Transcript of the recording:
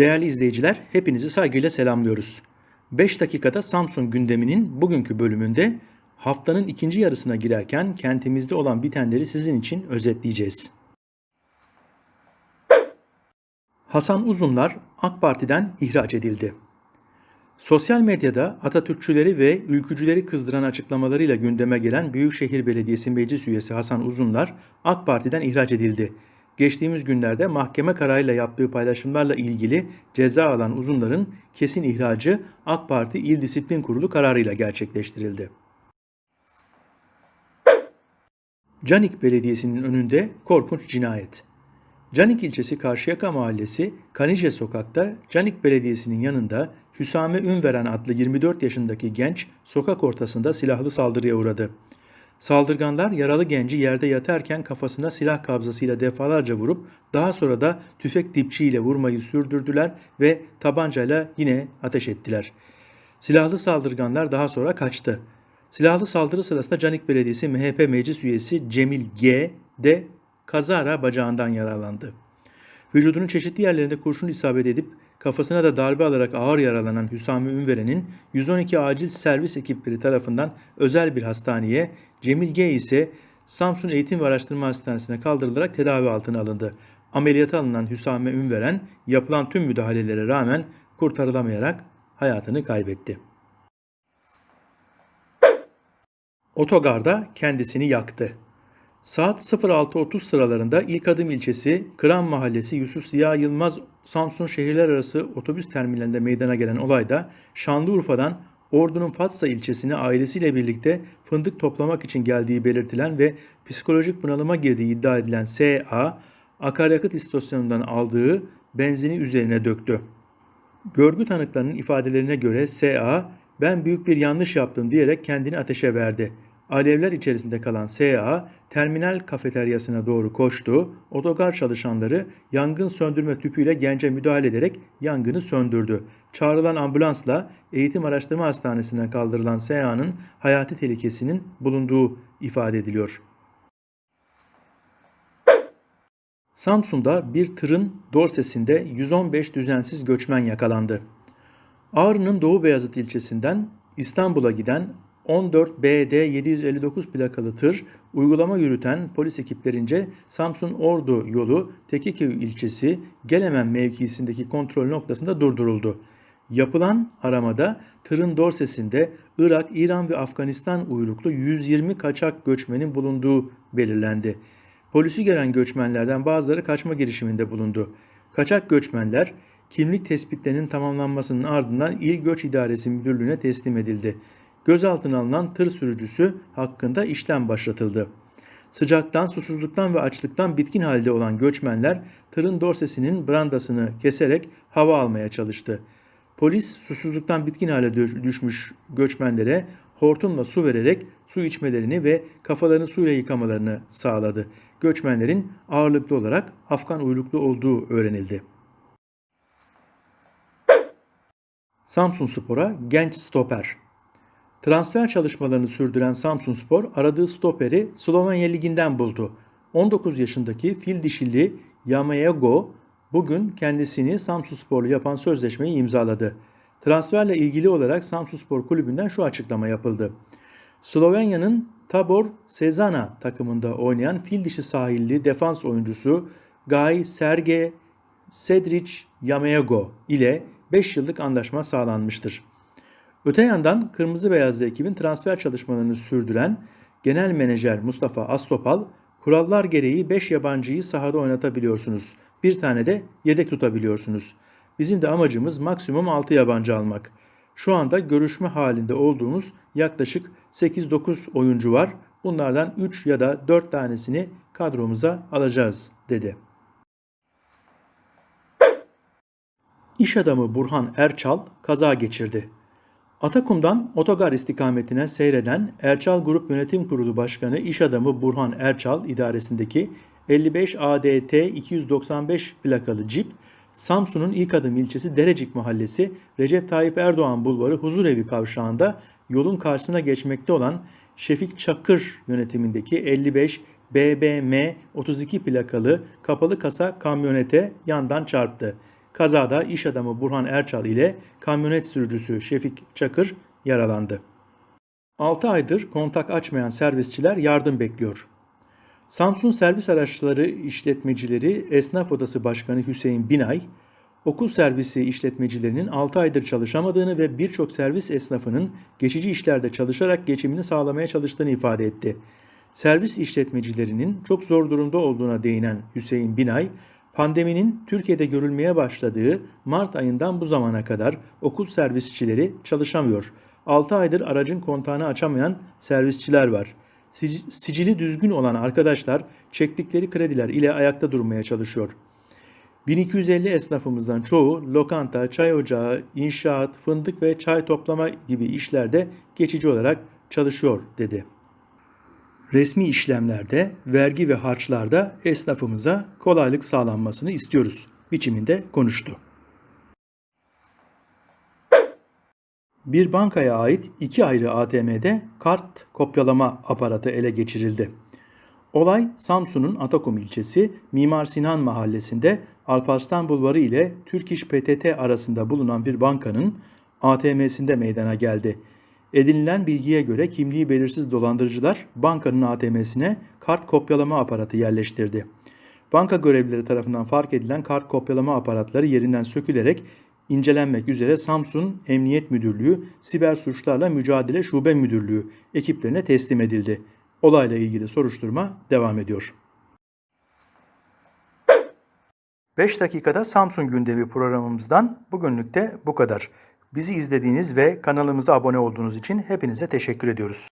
Değerli izleyiciler, hepinizi saygıyla selamlıyoruz. 5 dakikada Samsun gündeminin bugünkü bölümünde haftanın ikinci yarısına girerken kentimizde olan bitenleri sizin için özetleyeceğiz. Hasan Uzunlar AK Parti'den ihraç edildi. Sosyal medyada Atatürkçüleri ve ülkücüleri kızdıran açıklamalarıyla gündeme gelen Büyükşehir Belediyesi Meclis Üyesi Hasan Uzunlar AK Parti'den ihraç edildi. Geçtiğimiz günlerde mahkeme kararıyla yaptığı paylaşımlarla ilgili ceza alan Uzunlar'ın kesin ihracı AK Parti İl Disiplin Kurulu kararıyla gerçekleştirildi. Canik Belediyesi'nin önünde korkunç cinayet. Canik ilçesi Karşıyaka Mahallesi Kanice Sokak'ta Canik Belediyesi'nin yanında Hüsame Ünveren adlı 24 yaşındaki genç sokak ortasında silahlı saldırıya uğradı. Saldırganlar yaralı genci yerde yatarken kafasına silah kabzasıyla defalarca vurup daha sonra da tüfek dipçiyle vurmayı sürdürdüler ve tabancayla yine ateş ettiler. Silahlı saldırganlar daha sonra kaçtı. Silahlı saldırı sırasında Canik Belediyesi MHP meclis üyesi Cemil G. de kazara bacağından yaralandı. Vücudunun çeşitli yerlerinde kurşun isabet edip kafasına da darbe alarak ağır yaralanan Hüsami Ünveren'in 112 acil servis ekipleri tarafından özel bir hastaneye, Cemil G ise Samsun Eğitim ve Araştırma Hastanesi'ne kaldırılarak tedavi altına alındı. Ameliyata alınan Hüsame Ünveren yapılan tüm müdahalelere rağmen kurtarılamayarak hayatını kaybetti. Otogarda kendisini yaktı. Saat 06.30 sıralarında İlk Adım ilçesi Kıran Mahallesi Yusuf Ziya Yılmaz Samsun şehirler arası otobüs terminalinde meydana gelen olayda Şanlıurfa'dan Ordu'nun Fatsa ilçesine ailesiyle birlikte fındık toplamak için geldiği belirtilen ve psikolojik bunalıma girdiği iddia edilen S.A. akaryakıt istasyonundan aldığı benzini üzerine döktü. Görgü tanıklarının ifadelerine göre S.A. ben büyük bir yanlış yaptım diyerek kendini ateşe verdi. Alevler içerisinde kalan S.A. terminal kafeteryasına doğru koştu. Otogar çalışanları yangın söndürme tüpüyle gence müdahale ederek yangını söndürdü. Çağrılan ambulansla Eğitim Araştırma Hastanesi'ne kaldırılan S.A.'nın hayati tehlikesinin bulunduğu ifade ediliyor. Samsun'da bir tırın dorsesinde 115 düzensiz göçmen yakalandı. Ağrı'nın Doğu Beyazıt ilçesinden İstanbul'a giden 14 BD 759 plakalı tır uygulama yürüten polis ekiplerince Samsun Ordu yolu Tekiköy ilçesi Gelemen mevkisindeki kontrol noktasında durduruldu. Yapılan aramada tırın dorsesinde Irak, İran ve Afganistan uyruklu 120 kaçak göçmenin bulunduğu belirlendi. Polisi gelen göçmenlerden bazıları kaçma girişiminde bulundu. Kaçak göçmenler kimlik tespitlerinin tamamlanmasının ardından İl Göç İdaresi Müdürlüğü'ne teslim edildi gözaltına alınan tır sürücüsü hakkında işlem başlatıldı. Sıcaktan, susuzluktan ve açlıktan bitkin halde olan göçmenler tırın dorsesinin brandasını keserek hava almaya çalıştı. Polis susuzluktan bitkin hale düşmüş göçmenlere hortumla su vererek su içmelerini ve kafalarını suyla yıkamalarını sağladı. Göçmenlerin ağırlıklı olarak Afgan uyruklu olduğu öğrenildi. Samsun Spor'a genç stoper Transfer çalışmalarını sürdüren Samsunspor aradığı stoperi Slovenya Ligi'nden buldu. 19 yaşındaki fil dişili Yamayago bugün kendisini Samsunsporlu yapan sözleşmeyi imzaladı. Transferle ilgili olarak Samsunspor kulübünden şu açıklama yapıldı. Slovenya'nın Tabor Sezana takımında oynayan fil dişi sahilli defans oyuncusu Gay Serge Sedric Yamayago ile 5 yıllık anlaşma sağlanmıştır. Öte yandan Kırmızı Beyazlı ekibin transfer çalışmalarını sürdüren Genel Menajer Mustafa Astopal, kurallar gereği 5 yabancıyı sahada oynatabiliyorsunuz. Bir tane de yedek tutabiliyorsunuz. Bizim de amacımız maksimum 6 yabancı almak. Şu anda görüşme halinde olduğumuz yaklaşık 8-9 oyuncu var. Bunlardan 3 ya da 4 tanesini kadromuza alacağız dedi. İş adamı Burhan Erçal kaza geçirdi. Atakum'dan otogar istikametine seyreden Erçal Grup Yönetim Kurulu Başkanı İş Adamı Burhan Erçal idaresindeki 55 ADT 295 plakalı cip Samsun'un ilk adım ilçesi Derecik Mahallesi Recep Tayyip Erdoğan Bulvarı Huzurevi kavşağında yolun karşısına geçmekte olan Şefik Çakır yönetimindeki 55 BBM 32 plakalı kapalı kasa kamyonete yandan çarptı. Kazada iş adamı Burhan Erçal ile kamyonet sürücüsü Şefik Çakır yaralandı. 6 aydır kontak açmayan servisçiler yardım bekliyor. Samsun Servis Araçları İşletmecileri Esnaf Odası Başkanı Hüseyin Binay, okul servisi işletmecilerinin 6 aydır çalışamadığını ve birçok servis esnafının geçici işlerde çalışarak geçimini sağlamaya çalıştığını ifade etti. Servis işletmecilerinin çok zor durumda olduğuna değinen Hüseyin Binay, pandeminin Türkiye'de görülmeye başladığı Mart ayından bu zamana kadar okul servisçileri çalışamıyor. 6 aydır aracın kontağını açamayan servisçiler var. Sic- Sicili düzgün olan arkadaşlar çektikleri krediler ile ayakta durmaya çalışıyor. 1250 esnafımızdan çoğu lokanta, çay ocağı, inşaat, fındık ve çay toplama gibi işlerde geçici olarak çalışıyor dedi. Resmi işlemlerde, vergi ve harçlarda esnafımıza kolaylık sağlanmasını istiyoruz biçiminde konuştu. Bir bankaya ait iki ayrı ATM'de kart kopyalama aparatı ele geçirildi. Olay Samsun'un Atakum ilçesi Mimar Sinan mahallesinde Alparslan Bulvarı ile Türk İş PTT arasında bulunan bir bankanın ATM'sinde meydana geldi. Edinilen bilgiye göre kimliği belirsiz dolandırıcılar bankanın ATM'sine kart kopyalama aparatı yerleştirdi. Banka görevlileri tarafından fark edilen kart kopyalama aparatları yerinden sökülerek incelenmek üzere Samsun Emniyet Müdürlüğü Siber Suçlarla Mücadele Şube Müdürlüğü ekiplerine teslim edildi. Olayla ilgili soruşturma devam ediyor. 5 dakikada Samsun gündemi programımızdan bugünlük de bu kadar. Bizi izlediğiniz ve kanalımıza abone olduğunuz için hepinize teşekkür ediyoruz.